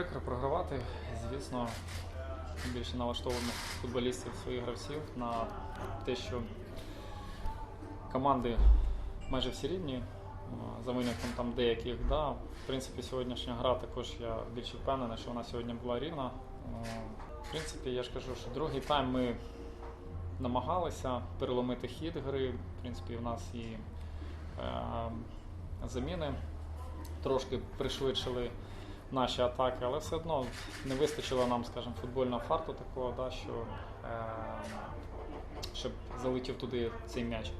прикро програвати. Звісно, більше налаштовуємо футболістів своїх гравців на те, що команди майже всі рівні. За винятком там деяких, да. В принципі, сьогодншня гра також я більше впевнений, що вона сьогодні була рівна. В принципі, я ж кажу, що другий тайм ми намагалися переломити хід гри. В принципі, в нас і е, заміни трошки пришвидшили наші атаки, але все одно не вистачило нам, скажімо, футбольного фарту такого, да, що, е, щоб залетів туди цей м'яч.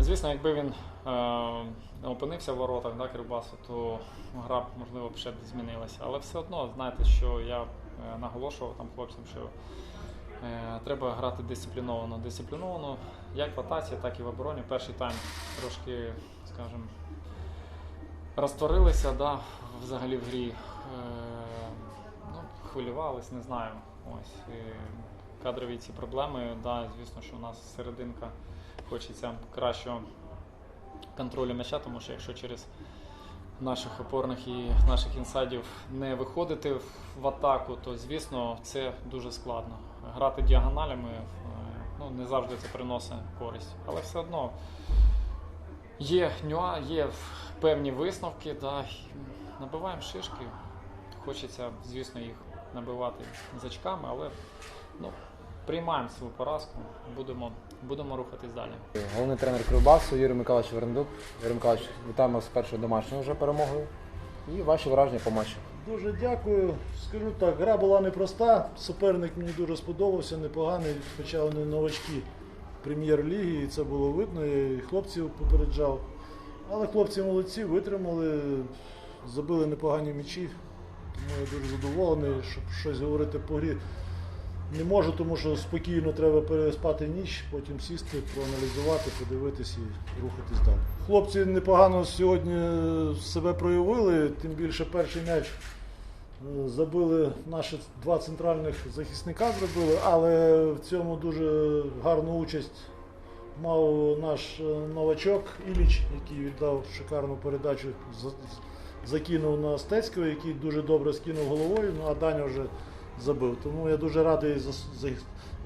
Звісно, якби він е, опинився в воротах да, Кривбасу, то гра, б, можливо, б ще б змінилася. Але все одно, знаєте, що я е, наголошував там хлопцям, що е, треба грати дисципліновано. Дисципліновано як в атаці, так і в обороні. Перший тайм трошки, скажімо, розтворилися да, взагалі в грі. Е, ну, хвилювались, не знаю. Ось, кадрові ці проблеми. Да, звісно, що у нас серединка хочеться кращого контролю м'яча, тому що якщо через наших опорних і наших інсайдів не виходити в- атаку, то звісно це дуже складно. Грати діагоналями е, ну, не завжди це приносить користь. Але все одно є нюа, є певні висновки, да, набиваємо шишки. Хочеться, звісно, їх набивати з очками, але ну, приймаємо свою поразку, будемо, будемо рухатись далі. Головний тренер Кривбасу Юрій Миколаївич Верендук. Юрій Миколаївич, вітаємо з першою домашньою вже перемогою. І ваші враження по матчу. Дуже дякую. Скажу так, гра була непроста. Суперник мені дуже сподобався, непоганий, хоча вони новачки прем'єр-ліги, і це було видно. Я і хлопців попереджав. Але хлопці молодці, витримали, забили непогані м'ячі. Тому я дуже задоволений, щоб щось говорити по грі. Не можу, тому що спокійно треба переспати ніч, потім сісти, проаналізувати, подивитись і рухатись далі. Хлопці непогано сьогодні себе проявили, тим більше перший м'яч е, забили наші два центральних захисника зробили, але в цьому дуже гарну участь мав наш е, новачок Іліч, який віддав шикарну передачу, закинув на Стецького, який дуже добре скинув головою, ну а Даня вже забив. Тому я дуже радий за, за,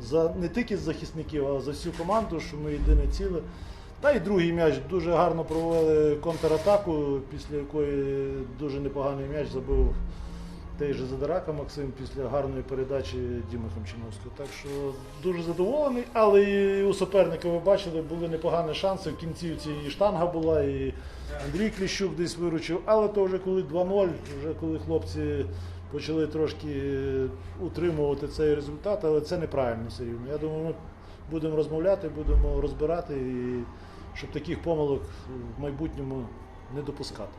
за не тільки захисників, а за всю команду, що ми єдине ціле. Та й другий м'яч дуже гарно провели контратаку, після якої дуже непоганий м'яч забив той же Задирака Максим після гарної передачі Діми Хомчиновського. Так що дуже задоволений, але і у суперника ви бачили, були непогані шанси. В кінцівці і штанга була, і Андрій Кліщук десь виручив. Але то вже коли 2-0, вже коли хлопці почали трошки утримувати цей результат, але це неправильно все рівно. Я думаю, ми будемо розмовляти, будемо розбирати, і щоб таких помилок в майбутньому не допускати.